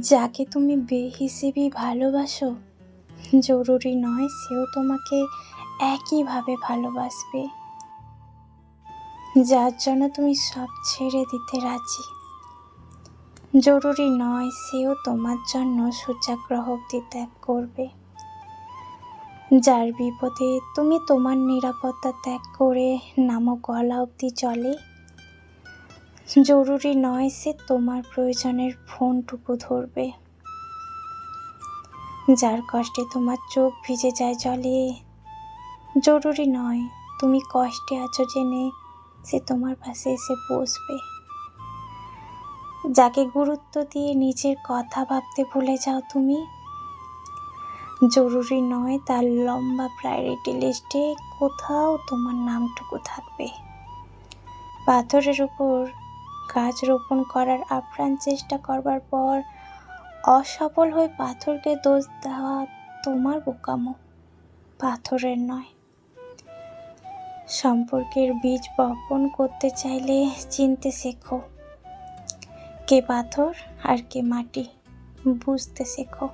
যাকে তুমি বেহিসেবি ভালোবাসো, জরুরি নয় সেও তোমাকে একইভাবে ভালোবাসবে। যার জন্য তুমি সব ছেড়ে দিতে রাজি। জরুরি নয় সেও তোমার জন্য অব্দি ত্যাগ করবে। যার বিপদে তুমি তোমার নিরাপত্তা ত্যাগ করে নামক গলা অবধি চলে। জরুরি নয় সে তোমার প্রয়োজনের ফোনটুকু ধরবে। যার কষ্টে তোমার চোখ ভিজে যায় জলে, জরুরি নয়। তুমি কষ্টে আছো জেনে সে তোমার পাশে এসে বসবে। যাকে গুরুত্ব দিয়ে নিজের কথা ভাবতে ভুলে যাও তুমি, জরুরি নয় তার লম্বা প্রায়োরিটি লিস্টে কোথাও তোমার নামটুকু থাকবে। পাথরের উপর গাছ রোপণ করার আপ্রাণ চেষ্টা করবার পর অসফল হয়ে পাথরকে দোষ দেওয়া তোমার বোকামো। পাথরের নয়। সম্পর্কের বীজ বপন করতে চাইলে চিনতে শেখো। কে পাথর আর কে মাটি, বুঝতে শেখো।